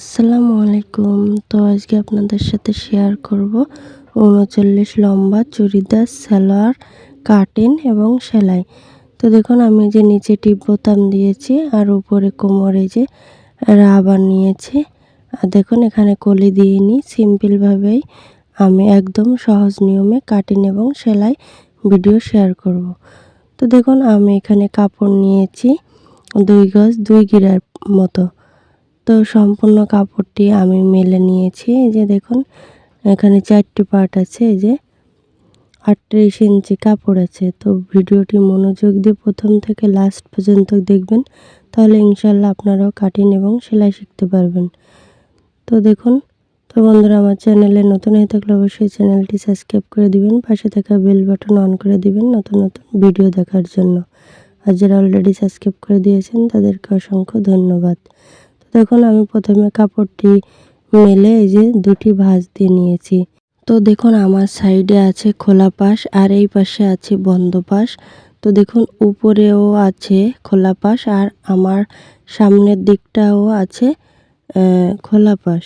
আসসালামু আলাইকুম তো আজকে আপনাদের সাথে শেয়ার করব উনচল্লিশ লম্বা চুড়িদার, সালোয়ার কাটিং এবং সেলাই। তো দেখুন, আমি যে নিচে টিপ বোতাম দিয়েছি আর উপরে কোমরে যে রাবার নিয়েছি। আর দেখুন, এখানে কলি দিইনি। সিম্পলভাবেই আমি একদম সহজ নিয়মে কাটিং এবং সেলাই ভিডিও শেয়ার করব। তো দেখুন, আমি এখানে কাপড় নিয়েছি দুই গজ দুই গিরার মতো। তো সম্পূর্ণ কাপড়টি আমি মেলে নিয়েছি। এই যে দেখুন, এখানে চারটি পার্ট আছে, এই যে আটত্রিশ ইঞ্চি কাপড় আছে। তো ভিডিওটি মনোযোগ দিয়ে প্রথম থেকে লাস্ট পর্যন্ত দেখবেন, তাহলে ইনশাল্লাহ আপনারাও কাটিং এবং সেলাই শিখতে পারবেন। তো দেখুন, তো বন্ধুরা, আমার চ্যানেলে নতুন হয়ে থাকলে অবশ্যই চ্যানেলটি সাবস্ক্রাইব করে দিবেন, পাশে থাকা বেল বাটন অন করে দিবেন নতুন নতুন ভিডিও দেখার জন্য। আর যারা অলরেডি সাবস্ক্রাইব করে দিয়েছেন, তাদেরকে অসংখ্য ধন্যবাদ। দেখুন, আমি প্রথমে কাপড়টি মেলে এই যে দুটি ভাঁজ দিয়ে নিয়েছি। তো দেখুন, আমার সাইডে আছে খোলা পাশ আর এই পাশে আছে বন্ধ পাশ। তো দেখুন, উপরেও আছে খোলা পাশ আর আমার সামনের দিকটাও আছে খোলা পাশ।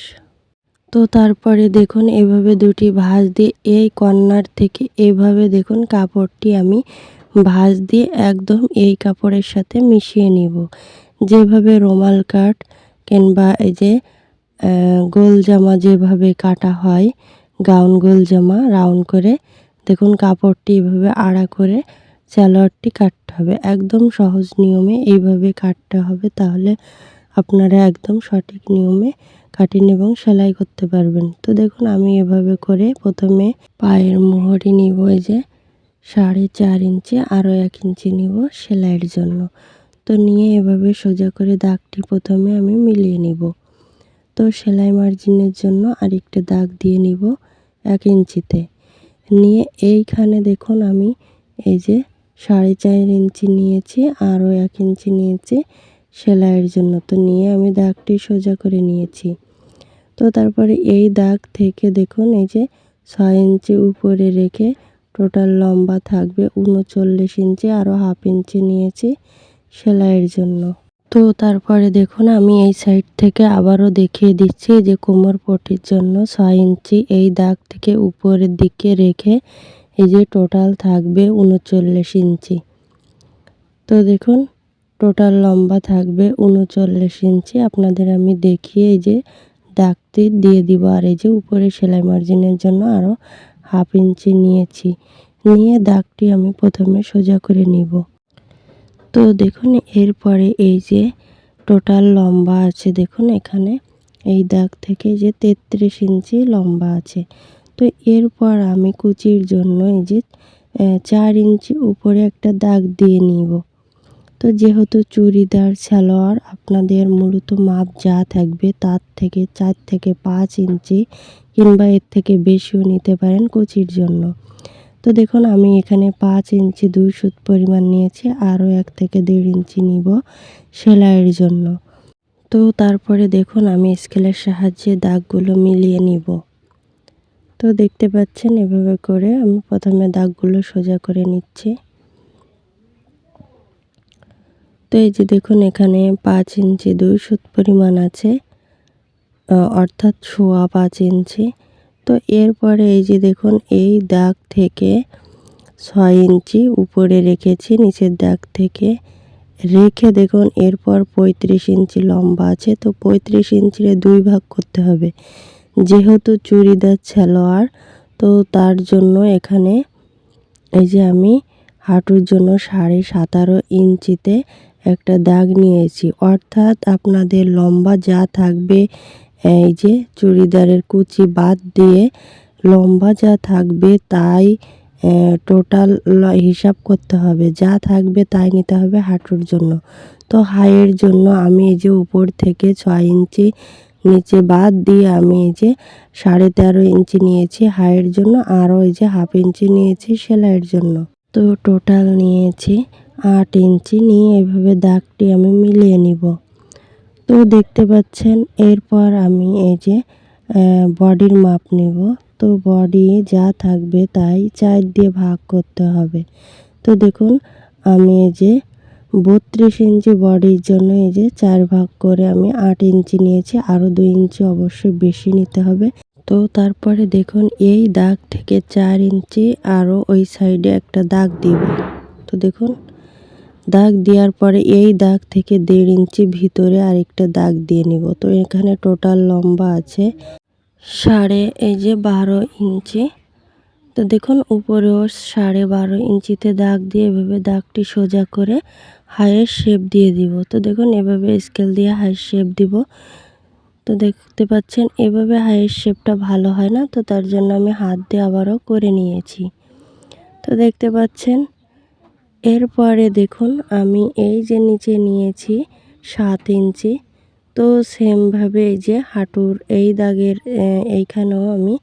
তো তারপরে দেখুন, এভাবে দুটি ভাঁজ দিয়ে এই কর্নার থেকে এভাবে দেখুন, কাপড়টি আমি ভাঁজ দিয়ে একদম এই কাপড়ের সাথে মিশিয়ে নিব। যেভাবে রোমাল কাট কিংবা এই যে গোল জামা যেভাবে কাটা হয়, গাউন গোল জামা রাউন্ড করে, দেখুন কাপড়টি এভাবে আড়া করে স্যালোয়ারটি কাটতে হবে। একদম সহজ নিয়মে এইভাবে কাটতে হবে, তাহলে আপনারা একদম সঠিক নিয়মে কাটিং এবং সেলাই করতে পারবেন। তো দেখুন, আমি এভাবে করে প্রথমে পায়ের মোহরি নিব, এই যে, সাড়ে চার ইঞ্চি, আরও এক ইঞ্চি নিব সেলাইয়ের জন্য। তো নিয়ে এভাবে সোজা করে দাগটি প্রথমে আমি মিলিয়ে নিব। তো সেলাই মার্জিনের জন্য আরেকটা দাগ দিয়ে নিব এক ইঞ্চিতে। নিয়ে এইখানে দেখুন আমি এই যে সাড়ে চার ইঞ্চি নিয়েছি, আরও এক ইঞ্চি নিয়েছি সেলাইয়ের জন্য। তো নিয়ে আমি দাগটি সোজা করে নিয়েছি। তো তারপরে এই দাগ থেকে দেখুন এই যে ছয় ইঞ্চি উপরে রেখে টোটাল লম্বা থাকবে, উনচল্লিশ ইঞ্চি, আরও হাফ ইঞ্চি নিয়েছি। সেলাইয়ের জন্য। তো তারপরে দেখুন, আমি এই সাইড থেকে আবারও দেখিয়ে দিচ্ছি যে কোমর পটির জন্য ছয় ইঞ্চি এই দাগ থেকে উপরের দিকে রেখে এই যে টোটাল থাকবে উনচল্লিশ ইঞ্চি। তো দেখুন, টোটাল লম্বা থাকবে উনচল্লিশ ইঞ্চি। আপনাদের আমি দেখিয়ে এই যে দাগটি দিয়ে দিব আর এই যে উপরে সেলাই মার্জিনের জন্য আরও হাফ ইঞ্চি নিয়েছি। নিয়ে দাগটি আমি প্রথমে সোজা করে নিব। তো দেখুন, এরপরে এই যে টোটাল লম্বা আছে, দেখুন এখানে। এই দাগ থেকে যে তেত্রিশ ইঞ্চি লম্বা আছে। তো এরপর আমি কুচির জন্য এই যে চার ইঞ্চি উপরে একটা দাগ দিয়ে নিব। তো যেহেতু চুড়িদার, সালোয়ার, আপনাদের মূলত মাপ যা থাকবে তার থেকে চার থেকে পাঁচ ইঞ্চি কিংবা এর থেকে বেশিও নিতে পারেন কুচির জন্য। তো দেখুন, আমি এখানে পাঁচ ইঞ্চি দুই সুত পরিমাণ নিয়েছি, আরও এক থেকে দেড় ইঞ্চি নিব সেলাইয়ের জন্য। তো তারপরে দেখুন, আমি স্কেলের সাহায্যে দাগগুলো মিলিয়ে নিব। তো দেখতে পাচ্ছেন, এভাবে করে আমি প্রথমে দাগগুলো সোজা করে নিচ্ছি। তো এই যে দেখুন, এখানে পাঁচ ইঞ্চি দুই সুত পরিমাণ আছে অর্থাৎ সোয়া পাঁচ ইঞ্চি। তো এরপরে এই যে দেখুন, এই দাগ থেকে ছয় ইঞ্চি উপরে রেখেছি, নিচের দাগ থেকে রেখে দেখুন, এরপর পঁয়ত্রিশ ইঞ্চি লম্বা আছে। তো পঁয়ত্রিশ ইঞ্চিরে দুই ভাগ করতে হবে। যেহেতু চুড়িদার সালোয়ার, তো তার জন্য এখানে এই যে আমি হাঁটুর জন্য সাড়ে সতেরো ইঞ্চিতে একটা দাগ নিয়েছি। অর্থাৎ আপনাদের লম্বা যা থাকবে এই যে চুড়িদারের কুচি বাদ দিয়ে লম্বা যা থাকবে তাই টোটাল হিসাব করতে হবে। যা থাকবে তাই নিতে হবে হাঁটুর জন্য। তো হাইয়ের জন্য আমি এই যে উপর থেকে ছয় ইঞ্চি নিচে বাদ দিয়ে আমি এই যে সাড়ে তেরো ইঞ্চি নিয়েছি হাইয়ের জন্য, আরও এই যে হাফ ইঞ্চি নিয়েছি সেলাইয়ের জন্য। তো টোটাল নিয়েছি আট ইঞ্চি। নিয়ে এভাবে দাগটি আমি মিলিয়ে নিব। তো দেখতে পাচ্ছেন, এরপর আমি এই যে বডির মাপ নেব। তো বডি যা থাকবে তাই চার দিয়ে ভাগ করতে হবে। তো দেখুন, আমি এই যে বত্রিশ ইঞ্চি বডির জন্য এই যে চার ভাগ করে আমি আট ইঞ্চি নিয়েছি, আরও দুই ইঞ্চি অবশ্যই বেশি নিতে হবে। তো তারপরে দেখুন, এই দাগ থেকে চার ইঞ্চি আরও ওই সাইডে একটা দাগ দিব। তো দেখুন দাগ দেওয়ার পরে এই দাগ থেকে দেড় ইঞ্চি ভিতরে আরেকটা দাগ দিয়ে নিব। তো এখানে টোটাল লম্বা আছে সাড়ে, এই যে বারো ইঞ্চি। তো দেখুন উপরেও সাড়ে বারো ইঞ্চিতে দাগ দিয়ে এভাবে দাগটি সোজা করে হায়ের শেপ দিয়ে দিব। তো দেখুন, এভাবে স্কেল দিয়ে হাইয়ের শেপ দিব। তো দেখতে পাচ্ছেন, এভাবে হায়ের শেপটা ভালো হয় না। তো তার জন্য আমি হাত দিয়ে আবারও করে নিয়েছি। তো দেখতে পাচ্ছেন এরপরে দেখুন, আমি এই যে নিচে নিয়েছি সাত ইঞ্চি, তো সেমভাবে এই যে হাঁটুর এই দাগের এইখানেও আমি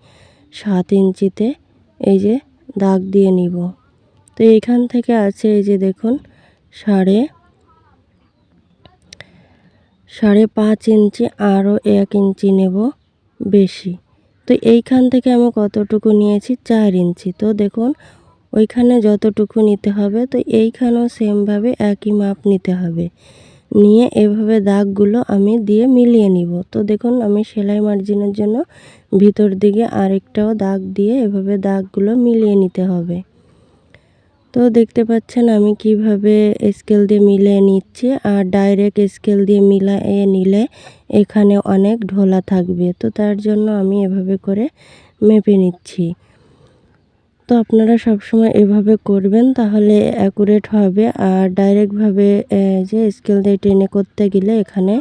সাত ইঞ্চিতে এই যে দাগ দিয়ে নিব। তো এইখান থেকে আছে এই যে দেখুন, সাড়ে সাড়ে পাঁচ ইঞ্চি, আরও এক ইঞ্চি নেব বেশি। তো এইখান থেকে আমি কতটুকু নিয়েছি? চার ইঞ্চি। তো দেখুন ওইখানে যতটুকু নিতে হবে, তো এইখানেও সেমভাবে একই মাপ নিতে হবে। নিয়ে এভাবে দাগগুলো আমি দিয়ে মিলিয়ে নিব। তো দেখুন, আমি সেলাই মার্জিনের জন্য ভিতর দিকে আরেকটাও দাগ দিয়ে এভাবে দাগগুলো মিলিয়ে নিতে হবে। তো দেখতে পাচ্ছেন, আমি কীভাবে স্কেল দিয়ে মিলিয়ে নিচ্ছি, আর ডাইরেক্ট স্কেল দিয়ে মিলিয়ে নিলে এখানে অনেক ঢোলা থাকবে। তো তার জন্য আমি এভাবে করে মেপে নিচ্ছি। তো আপনারা সবসময় এভাবে করবেন তাহলে অ্যাকুরেট হবে। আর ডাইরেক্টভাবে যে স্কেল দিয়ে টেনে করতে গেলে এখানে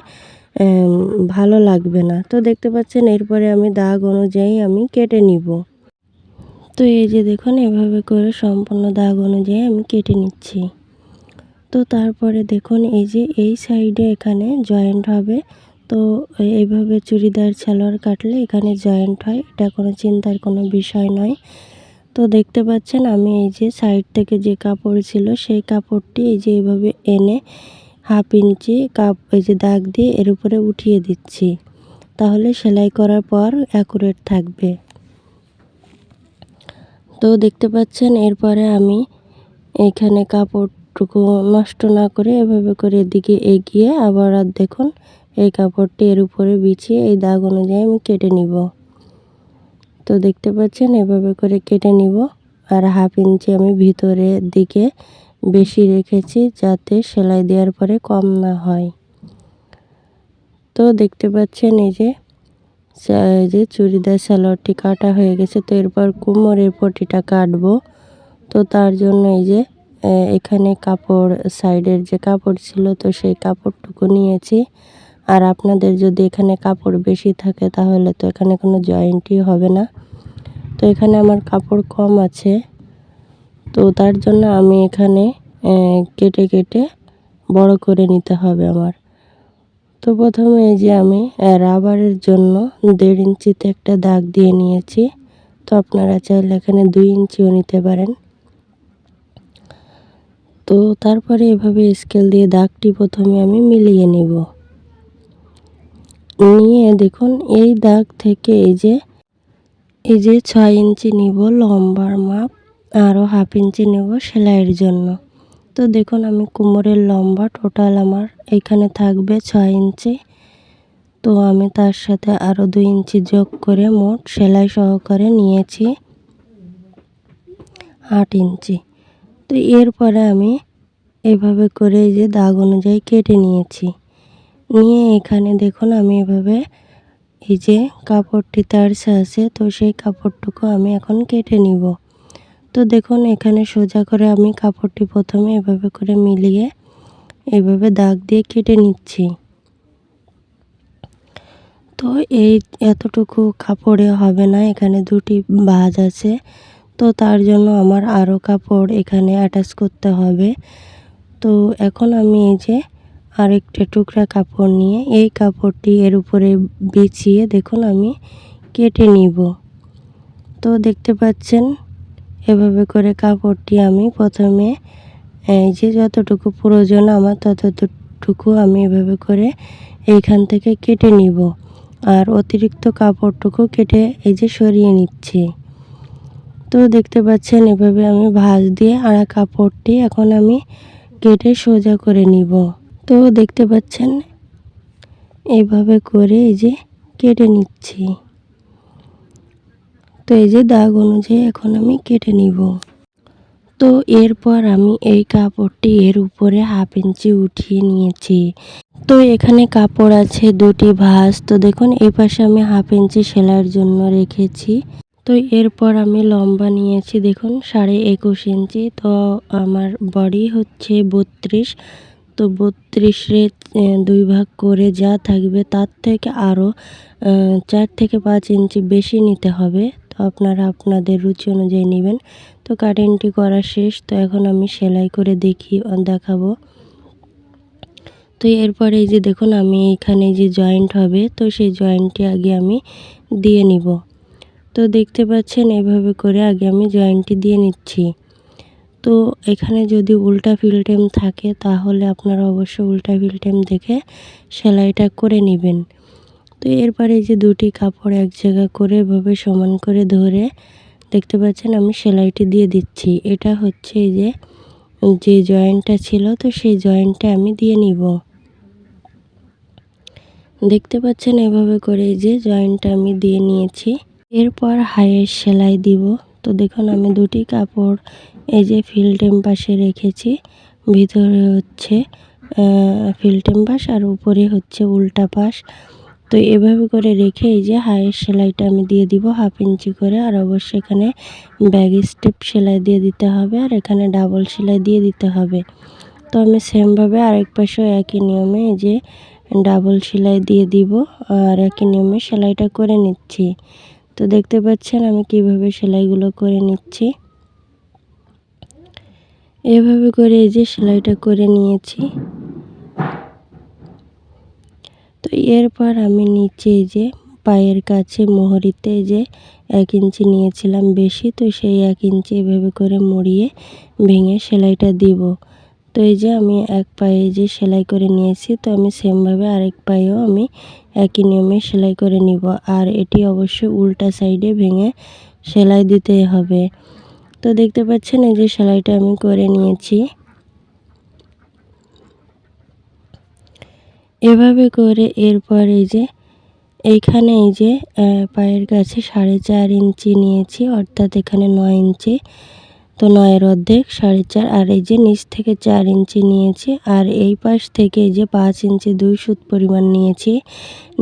ভালো লাগবে না। তো দেখতে পাচ্ছেন এরপরে আমি দাগ অনুযায়ী আমি কেটে নিব। তো এই যে দেখুন, এভাবে করে সম্পূর্ণ দাগ অনুযায়ী আমি কেটে নিচ্ছি। তো তারপরে দেখুন, এই যে এই সাইডে এখানে জয়েন্ট হবে। তো এইভাবে চুড়িদার, সালোয়ার কাটলে এখানে জয়েন্ট হয়। এটা কোনো চিন্তার কোনো বিষয় নয়। তো দেখতে পাচ্ছেন আমি এই যে সাইড থেকে যে কাপড় ছিল, সেই কাপড়টি এই যে এইভাবে এনে হাফ ইঞ্চি কাপ, এই যে দাগ দিয়ে এর উপরে উঠিয়ে দিচ্ছি। তাহলে সেলাই করার পর অ্যাকুরেট থাকবে। তো দেখতে পাচ্ছেন, এরপরে আমি এখানে কাপড়টুকু নষ্ট না করে এভাবে করে এদিকে এগিয়ে আবার আর দেখুন, এই কাপড়টি এর উপরে বিছিয়ে এই দাগ অনুযায়ী আমি কেটে নিব। তো দেখতে পাচ্ছেন, এভাবে করে কেটে নিব। আর হাফ ইঞ্চি আমি ভিতরের দিকে বেশি রেখেছি যাতে সেলাই দেওয়ার পরে কম না হয়। তো দেখতে পাচ্ছেন, এই যে যে চুড়িদার সালোয়ারটি কাটা হয়ে গেছে। তো এরপর কোমরের পটিটা কাটবো। তো তার জন্য এই যে এখানে কাপড়, সাইডের যে কাপড় ছিল, তো সেই কাপড়টুকু নিয়েছি। আর আপনাদের যদি এখানে কাপড় বেশি থাকে তাহলে তো এখানে কোনো জয়েন্টই হবে না। তো এখানে আমার কাপড় কম আছে। তো তার জন্য আমি এখানে কেটে কেটে বড় করে নিতে হবে আমার। তো প্রথমে যে আমি রাবারের জন্য দেড় ইঞ্চিতে একটা দাগ দিয়ে নিয়েছি। তো আপনারা চাইলে এখানে দুই ইঞ্চিও নিতে পারেন। তো তারপরে এভাবে স্কেল দিয়ে দাগটি প্রথমে আমি মিলিয়ে নিব। নিয়ে দেখুন, এই দাগ থেকে এই যে এই যে ছয় ইঞ্চি নিব লম্বার মাপ আরও হাফ ইঞ্চি নেব সেলাইয়ের জন্য। তো দেখুন, আমি কোমরের লম্বা টোটাল আমার এখানে থাকবে ছয় ইঞ্চি। তো আমি তার সাথে আরও দুই ইঞ্চি যোগ করে মোট সেলাই সহকারে নিয়েছি আট ইঞ্চি। তো এরপরে আমি এভাবে করে যে দাগ অনুযায়ী কেটে নিয়েছি। নিয়ে এখানে দেখুন আমি এভাবে এই যে কাপড়টি তারসে আছে তো সেই কাপড়টুকু আমি এখন কেটে নিব। তো দেখুন এখানে সোজা করে আমি কাপড়টি প্রথমে এভাবে করে মিলিয়ে এভাবে দাগ দিয়ে কেটে নিচ্ছি। তো এই এতটুকু কাপড়ে হবে না, এখানে দুটি বাজ আছে। তো তার জন্য আমার আরও কাপড় এখানে অ্যাটাচ করতে হবে। তো এখন আমি এই যে আরেকটা টুকরা কাপড় নিয়ে এই কাপড়টি এর উপরে বিছিয়ে দেখুন আমি কেটে নিব। তো দেখতে পাচ্ছেন, এভাবে করে কাপড়টি আমি প্রথমে, এই যে যতটুকু প্রয়োজন আমার ততটুকু আমি এভাবে করে এইখান থেকে কেটে নিব। আর অতিরিক্ত কাপড়টুকু কেটে এই যে সরিয়ে নিচ্ছি। তো দেখতে পাচ্ছেন, এভাবে আমি ভাঁজ দিয়ে আড়া কাপড়টি এখন আমি কেটে সোজা করে নিব। তো দেখতে পাচ্ছেন এইভাবে করে এই যে কেটে নিচ্ছি। তো এই যে দাগ অনুযায়ী এখন আমি কেটে নিব। তো এরপর আমি এই কাপড়টি এর উপরে হাফ ইঞ্চি উঠিয়ে নিয়েছি। তো এখানে কাপড় আছে দুটি ভাঁজ। তো দেখুন এই পাশে আমি হাফ ইঞ্চি সেলাইয়ের জন্য রেখেছি। তো এরপর আমি লম্বা নিয়েছি, দেখুন, সাড়ে একুশ ইঞ্চি। তো আমার বডি হচ্ছে বত্রিশ। তো বত্রিশে দুই ভাগ করে যা থাকবে তার থেকে আরও চার থেকে পাঁচ ইঞ্চি বেশি নিতে হবে। তো আপনারা আপনাদের রুচি অনুযায়ী নেবেন। তো কাটিংটি করা শেষ। তো এখন আমি সেলাই করে দেখি দেখাবো। তো এরপরে এই যে দেখুন, আমি এখানে যে জয়েন্ট হবে, তো সেই জয়েন্টটি আগে আমি দিয়ে নিব। তো দেখতে পাচ্ছেন, এভাবে করে আগে আমি জয়েন্টটি দিয়ে নিচ্ছি। তো এখানে যদি উল্টা ফিল্টেম থাকে, তাহলে আপনারা অবশ্যই উল্টা ফিল্টেম দেখে সেলাইটা করে নেবেন। তো এরপরে যে দুটি কাপড় এক জায়গা করে এভাবে সমান করে ধরে, দেখতে পাচ্ছেন আমি সেলাইটি দিয়ে দিচ্ছি। এটা হচ্ছে যে যে জয়েন্টটা ছিল, তো সেই জয়েন্টটা আমি দিয়ে নিব। দেখতে পাচ্ছেন এভাবে করে যে জয়েন্টটা আমি দিয়ে নিয়েছি। এরপর হাইয়ের সেলাই দিব। তো দেখুন আমি দুটি কাপড় এই যে ফিল্টেম পাশে রেখেছি, ভিতরে হচ্ছে ফিল্টেম পাশ আর উপরে হচ্ছে উল্টা পাশ। তো এভাবে করে রেখে এই যে হাইয়ের সেলাইটা আমি দিয়ে দিব হাফ ইঞ্চি করে, আর অবশ্যই এখানে ব্যাগ স্টেপ সেলাই দিয়ে দিতে হবে, আর এখানে ডাবল সেলাই দিয়ে দিতে হবে। তো আমি সেমভাবে আরেক পাশেও একই নিয়মে এই যে ডাবল সেলাই দিয়ে দিব, আর একই নিয়মে সেলাইটা করে নিচ্ছি। তো দেখতে পাচ্ছেন আমি কীভাবে সেলাইগুলো করে নিচ্ছি। এভাবে করে এই যে সেলাইটা করে নিয়েছি। তো এরপর আমি নিচে যে পায়ের কাছে মোহরিতে যে এক ইঞ্চি নিয়েছিলাম বেশি, তো সেই এক ইঞ্চি এভাবে করে মুড়িয়ে ভেঙে সেলাইটা দিব। তো এই যে আমি এক পায়ে যে সেলাই করে নিয়েছি, তো আমি সেমভাবে আরেক পায়েও আমি একই নিয়মে সেলাই করে নিব। আর এটি অবশ্যই উল্টা সাইডে ভেঙে সেলাই দিতে হবে। তো দেখতে পাচ্ছেন, এই যে সেলাইটা আমি করে নিয়েছি। এভাবে করে এরপর এই যে, এইখানে এই যে পায়ের কাছে সাড়ে চার ইঞ্চি নিয়েছি, অর্থাৎ এখানে নয় ইঞ্চি। তো নয়ের অর্ধেক, সাড়ে চার, আর এই যে নিচ থেকে চার ইঞ্চি নিয়েছি, আর এই পাশ থেকে যে পাঁচ ইঞ্চি দুই সুত পরিমাণ নিয়েছি,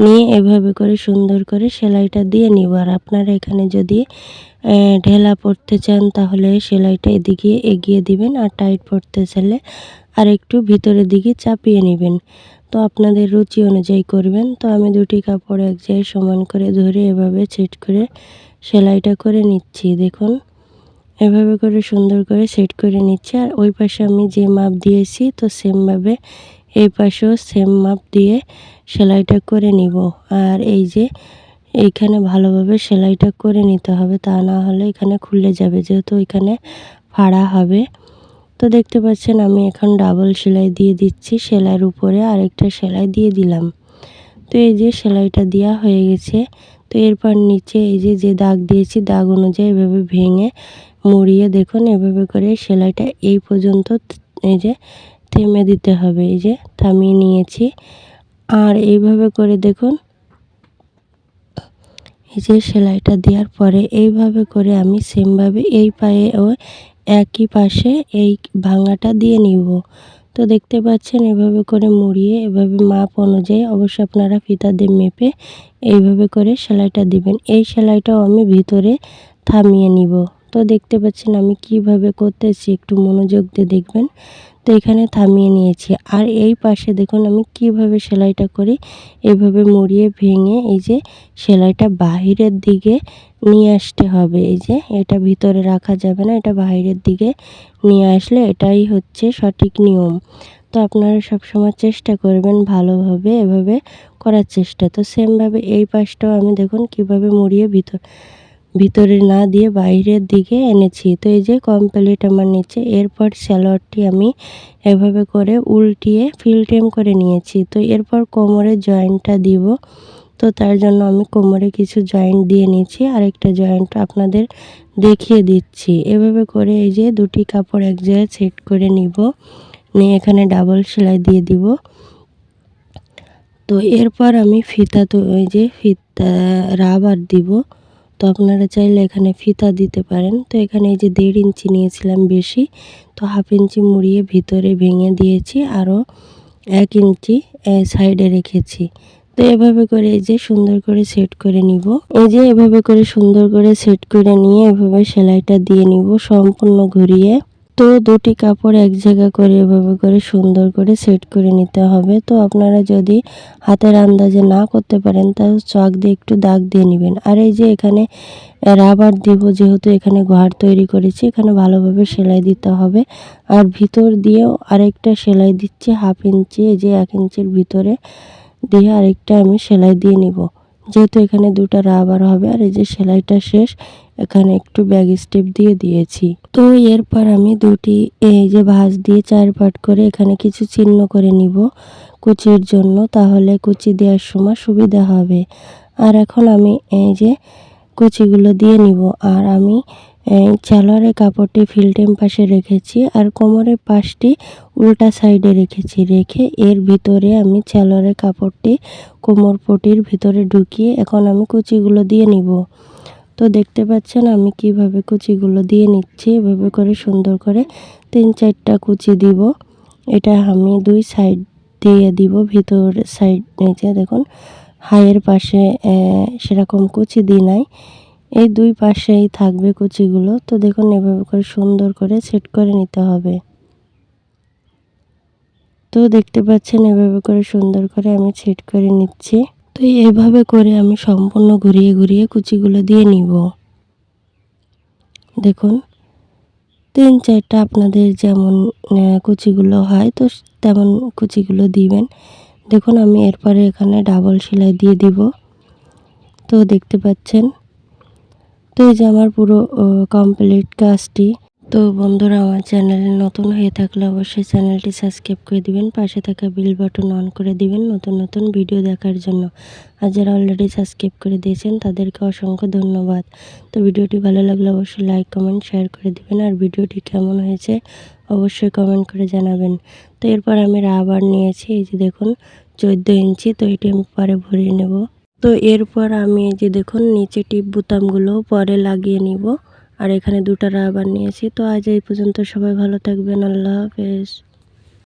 নিয়ে এভাবে করে সুন্দর করে সেলাইটা দিয়ে নিব। আর আপনারা এখানে যদি ঢেলা পড়তে চান, তাহলে সেলাইটা এদিকে এগিয়ে দিবেন আর টাইট পড়তে চাইলে আর একটু ভিতরের দিকে চাপিয়ে নেবেন। তো আপনাদের রুচি অনুযায়ী করবেন। তো আমি দুটি কাপড় এক জায়গায় সমান করে ধরে এভাবে সেট করে সেলাইটা করে নিচ্ছি। দেখুন। এভাবে করে সুন্দর করে সেট করে নিচ্ছি। আর ওই পাশে আমি যে মাপ দিয়েছি, তো সেমভাবে এই পাশেও সেম মাপ দিয়ে সেলাইটা করে নিব। আর এই যে এইখানে ভালোভাবে সেলাইটা করে নিতে হবে, তা না হলে এখানে খুলে যাবে, যেহেতু এখানে ফাড়া হবে। তো দেখতে পাচ্ছেন আমি এখন ডাবল সেলাই দিয়ে দিচ্ছি, সেলাইয়ের উপরে আরেকটা সেলাই দিয়ে দিলাম। তো এই যে সেলাইটা দেওয়া হয়ে গেছে, তো এরপর নিচে এই যে যে দাগ দিয়েছি, দাগ অনুযায়ী এভাবে ভেঙে মুড়িয়ে দেখুন, এভাবে করে সেলাইটা এই পর্যন্ত এই যে থেমে দিতে হবে, এই যে থামিয়ে নিয়েছি। আর এইভাবে করে দেখুন, এই যে সেলাইটা দেওয়ার পরে এইভাবে করে আমি সেমভাবে এই পায়ে ও একই পাশে এই ভাঙাটা দিয়ে নিব। তো দেখতে পাচ্ছেন, এভাবে করে মুড়িয়ে, এভাবে মাপ অনুযায়ী অবশ্যই আপনারা ফিতা দিয়ে মেপে এইভাবে করে সেলাইটা দিবেন। এই সেলাইটাও আমি ভিতরে থামিয়ে নিব। তো দেখতে পাচ্ছেন আমি কীভাবে করতেছি, একটু মনোযোগ দিয়ে দেখবেন। তো এখানে থামিয়ে নিয়েছি। আর এই পাশে দেখুন আমি কীভাবে সেলাইটা করি, এভাবে মুড়িয়ে ভেঙে এই যে সেলাইটা বাহিরের দিকে নিয়ে আসতে হবে। এই যে এটা ভিতরে রাখা যাবে না, এটা বাহিরের দিকে নিয়ে আসলে এটাই হচ্ছে সঠিক নিয়ম। তো আপনারা সবসময় চেষ্টা করবেন ভালোভাবে এভাবে করার চেষ্টা। তো সেমভাবে এই পাশটাও আমি দেখুন কীভাবে মুড়িয়ে ভিতর ভিতরে না দিয়ে বাইরের দিকে এনেছি। তো এই যে কমপ্লিট আমার নিচে এরপর স্যালোয়ারটি আমি এভাবে করে উল্টিয়ে ফিলটেম করে নিয়েছি। তো এরপর কোমরে জয়েন্টটা দিব। তো তার জন্য আমি কোমরে কিছু জয়েন্ট দিয়ে নিয়েছি আরেকটা জয়েন্ট আপনাদের দেখিয়ে দিচ্ছি। এভাবে করে এই যে দুটি কাপড় এক জায়গায় সেট করে নিব। নিয়ে এখানে ডাবল সেলাই দিয়ে দিব। তো এরপর আমি ফিতা তো ওই যে ফিতা রাবার দিব। তো আপনারা চাইলে এখানে ফিতা দিতে পারেন। তো এখানে এই যে দেড় ইঞ্চি নিয়েছিলাম বেশি, তো হাফ ইঞ্চি মুড়িয়ে ভিতরে ভেঙে দিয়েছি, আরও এক ইঞ্চি সাইডে রেখেছি। তো এভাবে করে এই যে সুন্দর করে সেট করে নিব। এই যে এভাবে করে সুন্দর করে সেট করে নিয়ে এভাবে সেলাইটা দিয়ে নিব, সম্পূর্ণ ঘুরিয়ে। তো দুটি কাপড় এক জায়গা করে এভাবে করে সুন্দর করে সেট করে নিতে হবে। তো আপনারা যদি হাতের আন্দাজে না করতে পারেন তাহলে চক দিয়ে একটু দাগ দিয়ে নেবেন। আর এই যে এখানে রাবার দিব, যেহেতু এখানে ঘর তৈরি করেছি, এখানে ভালোভাবে সেলাই দিতে হবে। আর ভিতর দিয়েও আরেকটা সেলাই দিচ্ছি, হাফ ইঞ্চি, এই যে এক ইঞ্চির ভিতরে দিয়ে আরেকটা আমি সেলাই দিয়ে নিব। যেহেতু এখানে দুটা রাবার হবে আর এই যে সেলাইটা শেষ, এখানে একটু ব্যাগ স্টেপ দিয়ে দিয়েছি। তো এরপর আমি দুটি, এই যে ভাঁজ দিয়ে চার পাট করে এখানে কিছু চিহ্ন করে নিব কুচির জন্য, তাহলে কুচি দেওয়ার সময় সুবিধা হবে। আর এখন আমি এই যে কুচিগুলো দিয়ে নিব, আর আমি চালোয়ারের কাপড়টি ফিল্টেম পাশে রেখেছি আর কোমরের পাশটি উল্টা সাইডে রেখেছি। রেখে এর ভিতরে আমি চালোয়ারের কাপড়টি কোমর পটির ভিতরে ঢুকিয়ে এখন আমি কুচিগুলো দিয়ে নিব। তো দেখতে পাচ্ছেন আমি কীভাবে কুচিগুলো দিয়ে নিচ্ছি, এভাবে করে সুন্দর করে তিন চারটা কুচি দিব। এটা আমি দুই সাইড দিয়ে দিব, ভিতর সাইড নিচে দেখুন হাইয়ের পাশে সেরকম কুচি দিই নাই। এই দুই পাশেই থাকবে কুচিগুলো। তো দেখুন, এভাবে করে সুন্দর করে সেট করে নিতে হবে। তো দেখতে পাচ্ছেন, এভাবে করে সুন্দর করে আমি সেট করে নিচ্ছি। তো এভাবে করে আমি সম্পূর্ণ ঘুরিয়ে ঘুরিয়ে কুচিগুলো দিয়ে নিব। দেখুন, তিন চারটা আপনাদের যেমন কুচিগুলো হয়, তো তেমন কুচিগুলো দিবেন। দেখুন, আমি এরপরে এখানে ডাবল সেলাই দিয়ে দিব। তো দেখতে পাচ্ছেন তো এই যে আমার পুরো কমপ্লিট কাজটি। তো বন্ধুরা, আমার চ্যানেলে নতুন হয়ে থাকলে অবশ্যই চ্যানেলটি সাবস্ক্রাইব করে দিবেন, পাশে থাকা বিল বাটন অন করে দিবেন নতুন নতুন ভিডিও দেখার জন্য। আর যারা অলরেডি সাবস্ক্রাইব করে দিয়েছেন, তাদেরকে অসংখ্য ধন্যবাদ। তো ভিডিওটি ভালো লাগলে অবশ্যই লাইক কমেন্ট শেয়ার করে দিবেন। আর ভিডিওটি কেমন হয়েছে, অবশ্যই কমেন্ট করে জানাবেন। তো এরপর আমি রাবার নিয়েছি, এই যে দেখুন, চোদ্দ ইঞ্চি, তো এটি আমি পরে ভরিয়ে নেব। তো এরপর আমি এই যে দেখুন, নিচে টিপ বোতামগুলো পরে লাগিয়ে নিব। আর এখানে দুটো রাবার নিয়েছি। তো আজ এই পর্যন্ত সবাই ভালো থাকবেন। আল্লাহ হাফেজ।